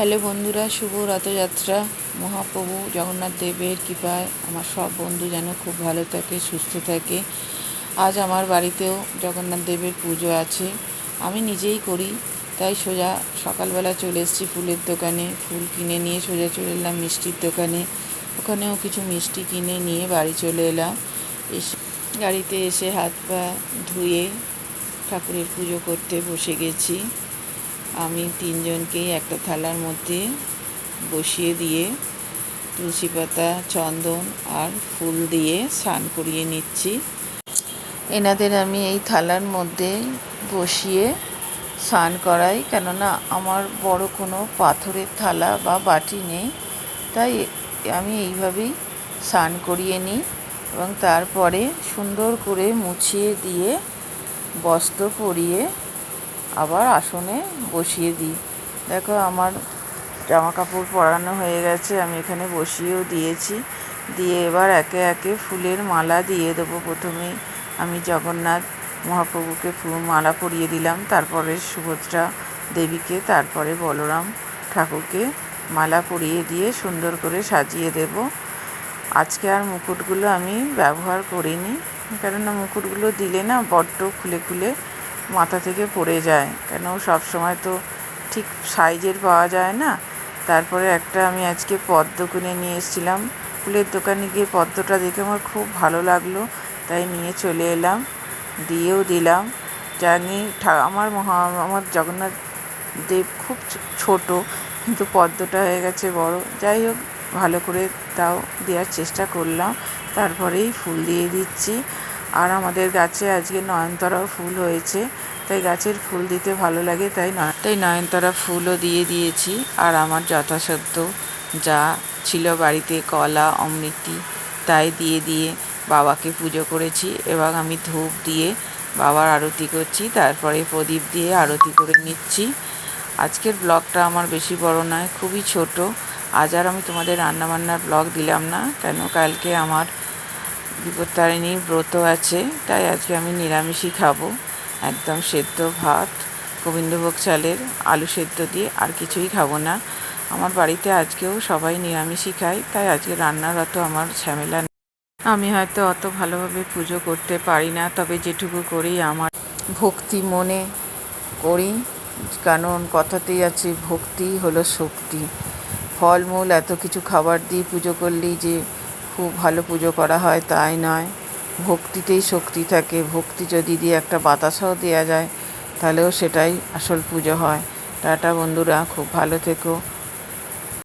Hello বন্ধুরা, শুভ রথযাত্রা। মহাপ্রভু জগন্নাথ দেবের কৃপায় আমার সব বন্ধু যেন খুব ভালো থাকে, সুস্থ থাকে। আজ আমার বাড়িতেও জগন্নাথ দেবের পুজো আছে। আমি নিজেই করি, তাই সোজা সকালবেলা চলে এসেছি ফুলের দোকানে। ফুল কিনে নিয়ে সোজা চলে এলাম মিষ্টির দোকানে। ওখানেও কিছু মিষ্টি কিনে নিয়ে বাড়ি চলে এলাম। এসে, গাড়িতে এসে হাত পা ধুয়ে ঠাকুরের পুজো করতে বসে গেছি। আমি তিনজনকেই একটা থালার মধ্যে বসিয়ে দিয়ে তুলসী পাতা, চন্দন আর ফুল দিয়ে স্নান করিয়ে নিচ্ছি। এনাদের আমি এই থালার মধ্যে বসিয়ে স্নান করাই, কেননা আমার বড় কোনো পাথরের থালা বা বাটি নেই। তাই আমি এইভাবেই স্নান করিয়ে নিই এবং তারপরে সুন্দর করে মুছিয়ে দিয়ে বস্ত্র পরিয়ে আবার আসনে বসিয়ে দিই। দেখো আমার জামা কাপড় পরানো হয়ে গেছে, আমি এখানে বসিয়েও দিয়েছি। দিয়ে এবার একে একে ফুলের মালা দিয়ে দেবো। প্রথমে আমি জগন্নাথ মহাপ্রভুকে ফুল মালা পরিয়ে দিলাম, তারপরে সুভদ্রা দেবীকে, তারপরে বলরাম ঠাকুরকে মালা পরিয়ে দিয়ে সুন্দর করে সাজিয়ে দেব। আজকে আর মুকুটগুলো আমি ব্যবহার করিনি, কেননা মুকুটগুলো দিলে না বড্ড খুলে খুলে মাথা থেকে পড়ে যায়। কেন? সব সময় তো ঠিক সাইজের পাওয়া যায় না। তারপরে একটা আমি আজকে পদ্ম কিনে নিয়ে এসেছিলাম। ফুলের দোকানে গিয়ে পদ্মটা দেখে আমার খুব ভালো লাগল। তাই নিয়ে চলে এলাম। দিয়েও দিলাম। জানি আমার মহা, আমার জগন্নাথ দেব খুব ছোট। কিন্তু পদ্মটা হয়ে গেছে বড়। যাই হোক, ভালো করে তাও দেওয়ার চেষ্টা করলাম। তারপরেই ফুল দিয়ে দিচ্ছি। আর আমাদের গাছে আজকে নয়নতারাও ফুল হয়েছে, তাই গাছের ফুল দিতে ভালো লাগে, তাই নয় তাই নয়নতারা ফুলও দিয়ে দিয়েছি। আর আমার যথাসাধ্য যা ছিল বাড়িতে কলা, অমৃতি, তাই দিয়ে দিয়ে বাবাকে পুজো করেছি এবং আমি ধূপ দিয়ে বাবার আরতি করছি, তারপরে প্রদীপ দিয়ে আরতি করে নিচ্ছি। আজকের ব্লগটা আমার বেশি বড় নয়, খুবই ছোট। আজ আর আমি তোমাদের রান্নাবান্নার ব্লগ দিলাম না, কেন কালকে আমার বিপত্তারিণী ব্রত আছে, তাই আজকে আমি নিরামিষই খাব। একদম সেদ্ধ ভাত, গোবিন্দভোগ চালের আলু সেদ্ধ দিয়ে আর কিছুই খাব না। আমার বাড়িতে আজকেও সবাই নিরামিষই খায়, তাই আজকে রান্নার অত আমার ঝামেলা আমি হয়তো অত ভালোভাবে পুজো করতে পারি না, তবে যেটুকু করি আমার ভক্তি মনে করি। কারণ কথাতেই আছে, ভক্তি হলো শক্তি। ফলমূল, এত কিছু খাবার দিয়ে পুজো করলেই যে খুব ভালো পুজো করা হয়, তাই নয়। ভক্তিতেই শক্তি থাকে। ভক্তি যদি দিয়ে একটা বাতাসাও দেওয়া যায়, তাহলেও সেটাই আসল পুজো হয়। টাটা বন্ধুরা, খুব ভালো থেকো।